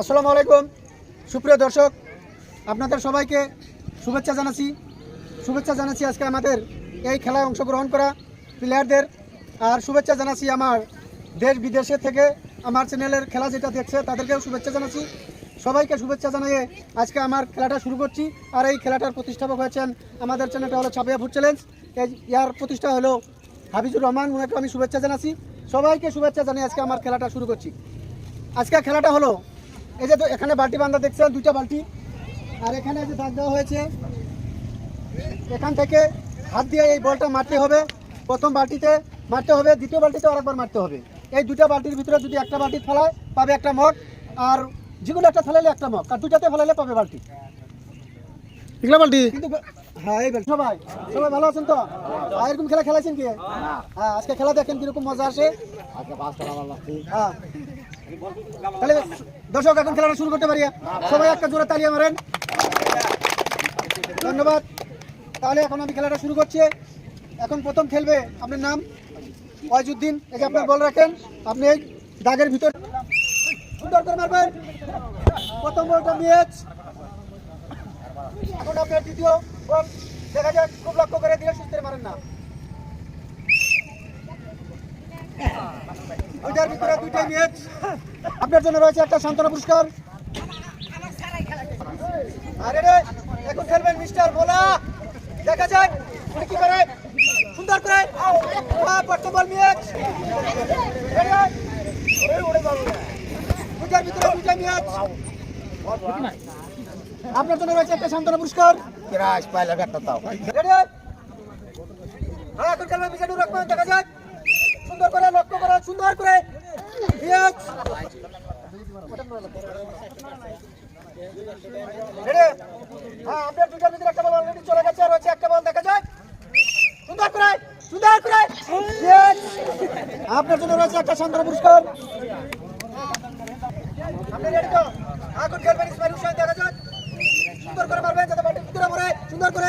আসসালামু আলাইকুম। সুপ্রিয় দর্শক, আপনাদের সবাইকে শুভেচ্ছা জানাচ্ছি। শুভেচ্ছা জানাচ্ছি আজকে আমাদের এই খেলায় অংশগ্রহণ করা প্লেয়ারদের। আর শুভেচ্ছা জানাচ্ছি আমার দেশ বিদেশে থেকে আমার চ্যানেলের খেলা যেটা দেখছে, তাদেরকেও শুভেচ্ছা জানাচ্ছি। সবাইকে শুভেচ্ছা জানিয়ে আজকে আমার খেলাটা শুরু করছি। আর এই খেলাটার প্রতিষ্ঠাপক হয়েছেন আমাদের চ্যানেলটা হলো ছাপিয়া ফুড চ্যালেঞ্জ। ইয়ার প্রতিষ্ঠা হলো হাবিজুর রহমান, ওনাকে আমি শুভেচ্ছা জানাচ্ছি। সবাইকে শুভেচ্ছা জানিয়ে আজকে আমার খেলাটা শুরু করছি। আজকে খেলাটা হলো এই যে তো এখানে বালতি বান্ধা দেখছেন দুইটা বালতি। আর এখানে যে দাগ দেওয়া হয়েছে। এখান থেকে হাত দিয়ে এই বলটা মারতে হবে। প্রথম বালতিতে মারতে হবে দ্বিতীয় বালতিতে আরেকবার মারতে হবে। এই দুটা বালতির ভিতরে যদি একটা বালতি ফেলায় পাবে একটা মগ। আর যে কোনো একটা ফেলাইলে একটা মগ। আর দুটাতে ফেলাইলে পাবে বালতি। এগুলা বালতি? কিন্তু হ্যাঁ এই। সবাই সবাই ভালো আছেন তো? আর এরকম খেলা খেলাছেন কি? হ্যাঁ আজকে খেলা দেখেন কীরকম মজা আসে। হ্যাঁ। তাহলে দর্শক, এখন খেলাটা শুরু করতে পারি। সবাই একটা জোরে তালিয়ে মারেন। ধন্যবাদ। তাহলে এখন আমি খেলাটা শুরু করছি। এখন প্রথম খেলবে আপনার নাম ওয়াজুদ্দিন যে আপনার বল রাখেন, আপনি এই দাগের ভিতর সুন্দর করে মারবেন। প্রথম বলটা মিয়েছ এখন আপনার দ্বিতীয় বল দেখা যাক, খুব লক্ষ্য করে দিয়ে সুস্থ মারেন না। দুইটার ভিতরে দুইটাই ম্যাচ আপনার জন্য রয়েছে একটা সান্ত্বনা পুরস্কার। আরে রে এখন খেলবেন মিস্টার ভোলা। দেখা যাক উনি কি করে? সুন্দর করে বল ম্যাচ দুইটার ভিতরে দুইটাই ম্যাচ আপনার জন্য রয়েছে একটা সান্ত্বনা পুরস্কার। রাজ পাইলে একটা তাও হ্যাঁ। এখন খেলবেন মিজানুর রহমান দেখা যাক। সুন্দর করে, লক্ষ্য করা, সুন্দর করে। হ্যাঁ আপনার ভিতরে একটা আর একটা দেখা যাক সুন্দর করে, সুন্দর! আপনার জন্য রয়েছে একটা সান্ত্বনা পুরস্কার। আপনি এখন খেলবেন দেখা সুন্দর করে যাতে সুন্দর করে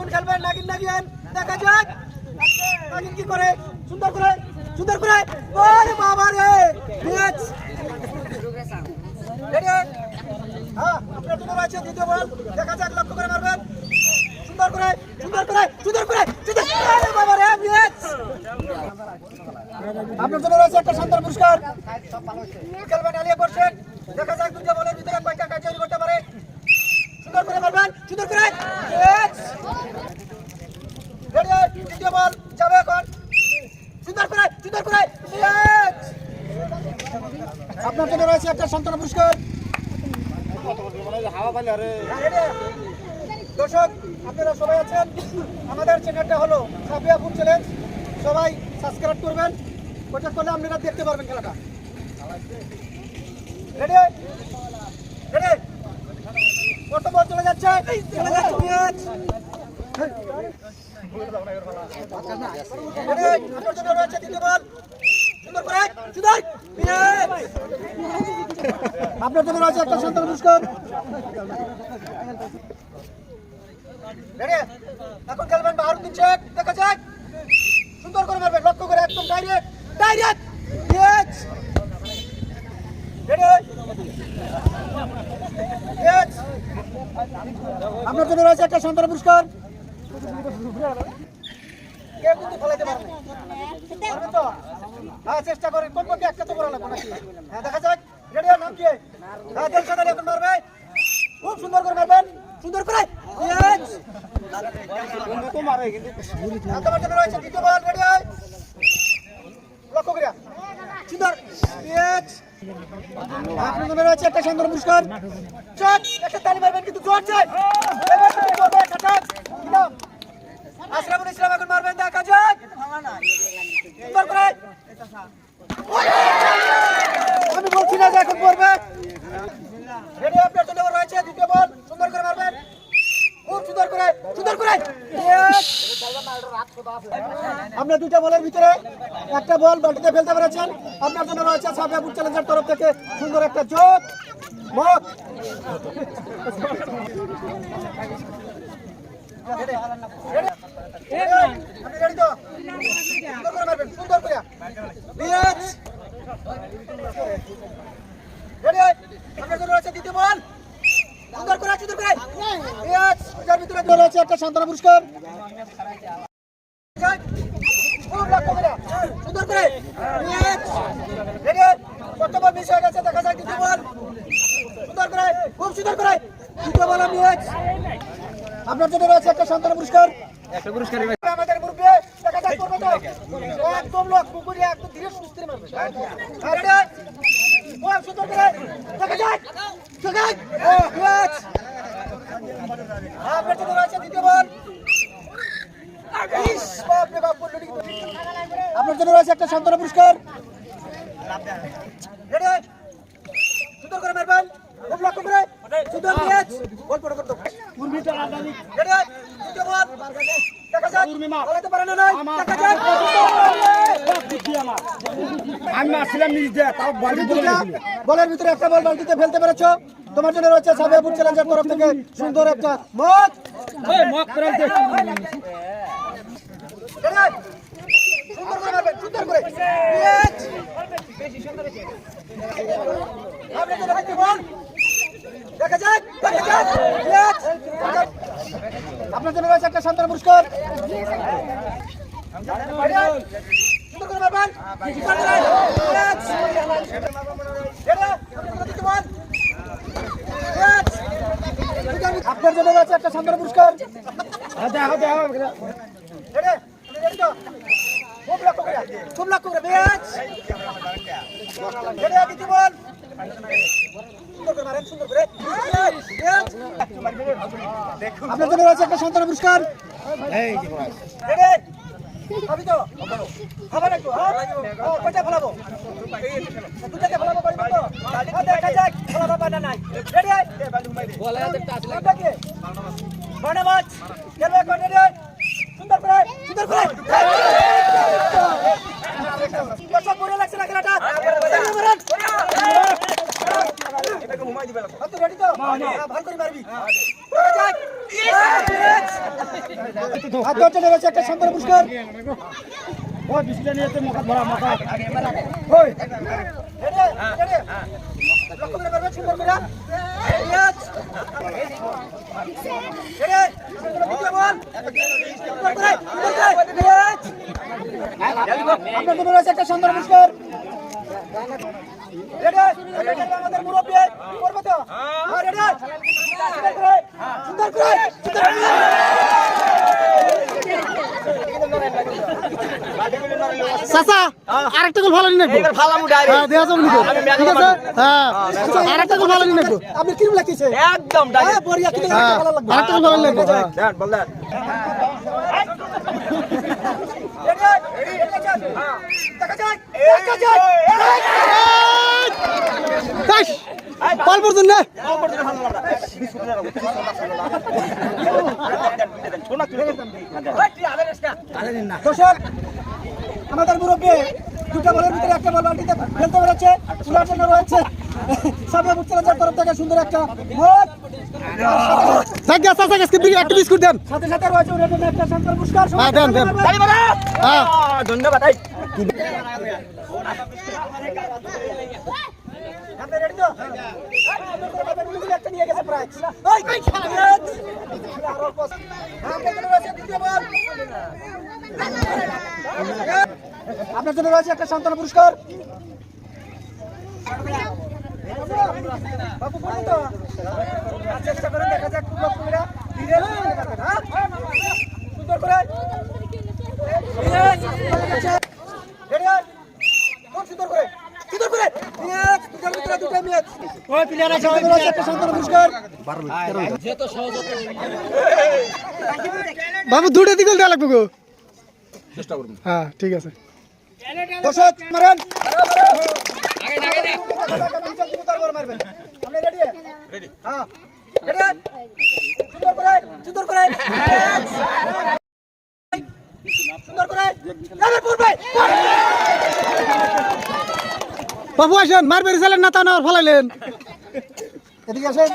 এখন খেলবেন? নাগিন নাগিন, দেখা যাক। নাগিন কি করে? সুন্দর করে সুন্দর করে। ওরে বাবা রে! ম্যাচ আপনার দ্বিতীয় বল। দেখা যাক, লক্ষ্য করে সুন্দর করে সুন্দর করে করে আপনার জন্য রয়েছে একটা সান্ত্বনা পুরস্কার। খেলবেন? আলিয়া করছেন দেখা যাক দুটো বলের ভিতরে কয়টা কার্যকরী করতে পারে সুন্দর করে মারবেন সুন্দর করে। সুন্দর করে সুন্দর করে। আপনার জন্য রয়েছে একটা সান্ত্বনা পুরস্কার? দর্শক, আপনারা সবাই আছেন? আমাদের চ্যানেলটা হলো সাবিয়া ফুড চ্যালেঞ্জ সবাই সাবস্ক্রাইব করবেন। ওটা করলে আপনারা দেখতে পারবেন খেলাটা। রেডি রেডি চলে যাচ্ছে। চলে যাচ্ছে সুন্দর করে। সুন্দর আপনার জন্য রয়েছে একটা সন্তান পুরস্কার এখন খেলবেন বাহারুদ্দিন শেখ দেখা যাক। সুন্দর করে মারবেন। লক্ষ্য করে একদম ডাইরেক্ট ডাইরেক্ট আপনার জন্য রয়েছে একটা সন্তান পুরস্কার। কেউ পারবে হ্যাঁ চেষ্টা হ্যাঁ দেখা হ্যাঁ খুব সুন্দর সুন্দর লক্ষ্য করিয়া। সুন্দর। আপনার জন্য রয়েছে একটা সুন্দর পুরস্কার। চট, একটা তালি মারবেন কিন্তু জোর চাই নাম আশরাফুল ইসলাম এখন মারবেন দেখা যাক আমি বলছি না যে এখন করবে রেডি আপনার জন্য রয়েছে, দ্বিতীয় বল। সুন্দর করে মারবেন। খুব সুন্দর করে সুন্দর করে। আপনার দুইটা বলের ভিতরে একটা বল বালতিতে ফেলতে পেরেছেন। আপনার জন্য রয়েছে সাবিয়া বুট চ্যালেঞ্জের তরফ থেকে সুন্দর একটা যোগ মত একটা সান্ত্বনা পুরস্কার। সুন্দর করে। হয়ে গেছে, দেখা যাক দ্বিতীয়। সুন্দর খুব সুন্দর করে। আপনার জন্য রয়েছে একটা সান্ত্বনা পুরস্কার আমাদের দেখা যাক করবে ধীরে সুস্থির মারবে সুন্দর করে দেখা যাক দেখা যাক আপনার জন্য রয়েছে দ্বিতীয় বল বাপ রে বাপ। আপনার জন্য রয়েছে একটা সান্ত্বনা পুরস্কার। আমি বলের ভিতরে একটা বল বালতিতে ফেলতে পেরেছ। তোমার জন্য রয়েছে সাবিয়া বুট চ্যালেঞ্জের তরফ থেকে সুন্দর একটা মত মক সুন্দর করে মারবেন সুন্দর আপনি তো দেখাচ্ছি, বল। দেখা যাক, দেখা আপনার জন্য রয়েছে একটা সান্ত্বনা পুরস্কার। সুন্দর করে ক্যাচ আপনার জন্য রয়েছে একটা সান্ত্বনা পুরস্কার। দেখো দেখো রেডি? আপনি ready তো? খুব লক্ষ্য করে, খুব লক্ষ্য করে, বেশ। রেডি, দ্বিতীয় বল। আপনার জন্য রয়েছে একটা সান্ত্বনা পুরস্কার তো? একটু, হ্যাঁ? কয়টা ফেলাবো? দুটাকে ফেলাবো, পারব তো? দেখা যাক, ফেলাবো না নাই। রেডি? কোনটা কি? বানামাছ। খেলবে এখন, রেডি? সুন্দর করে, সুন্দর করে। দর্শক, মনে লাগছে না খেলাটা? চালিয়ে মারেন। হ্যাঁ, তুই ready তো? হ্যাঁ, ভালো করে মারবি। হাত ধরতে নেমেছে একটা সুন্দর পুরস্কার। ও নিয়ে ওই। লক্ষ্য করে সুন্দর করে ইয়েস রেডি দ্বিতীয় বল সুন্দর করে। সুন্দর করে ইয়েস আপনার জন্য রয়েছে একটা সুন্দর পুরস্কার। হ্যাঁ চাচা আরেকটা গোল ভালো নি নাকবো ফালামু ডাইরেক্ট হ্যাঁ দেয়া যাবে নাকো? ঠিক আছে? হ্যাঁ। আরেকটা গোল ভালো নি নাকবো। আপনি কিরম লাগতেছে একদম হ্যাঁ বড়িয়া কিন্তু হ্যাঁ ভালো লাগবে। আরেকটা গোল ভালো লাগবে পড়ছেন না। দর্শক আমাদের মুরব্বী দুটা বলের ভিতরে একটা বল বালতিতে ফেলতে পেরেছে তোলার জন্য রয়েছে। সামনে মুক্তিরাজার তরফ থেকে সুন্দর একটা সাথে সাথে রয়েছে একটা পুরস্কার। হ্যাঁ। হ্যাঁ। ধন্যবাদ। আপনার জন্য রয়েছে একটা সান্ত্বনা পুরস্কার। বাবু বলুন তো। চেষ্টা করে দেখা যাক লক্ষ্য করে। হ্যাঁ? সুন্দর করে Ready? খুব সুন্দর করে সুন্দর করে Yes, দুটার ভিতরে দুটা মেয়ে ওই প্লেয়ার আছে রয়েছে একটা সান্ত্বনা পুরস্কার বাবু দুটো দিকে দেওয়া লাগবে গো হ্যাঁ ঠিক আছে দর্শক মারেন আপনি ready? হ্যাঁ। Ready? সুন্দর করে, সুন্দর করে। সুন্দর করে। পূর্বে। বাবু আসেন, মার বেড়ে চালেন না তা না ফলাইলেন। এদিকে আসেন।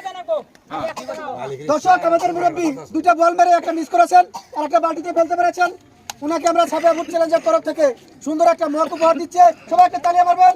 দর্শক, আমাদের মুরব্বী দুইটা বল মেরে একটা মিস করেছেন আর একটা বালতিতে ফেলতে পেরেছেন। ওনাকে আমরা সাপে ফুট চ্যালেঞ্জের তরফ থেকে সুন্দর একটা মহক উপহার দিচ্ছে। সবাই একটা তালিয়া মারবেন।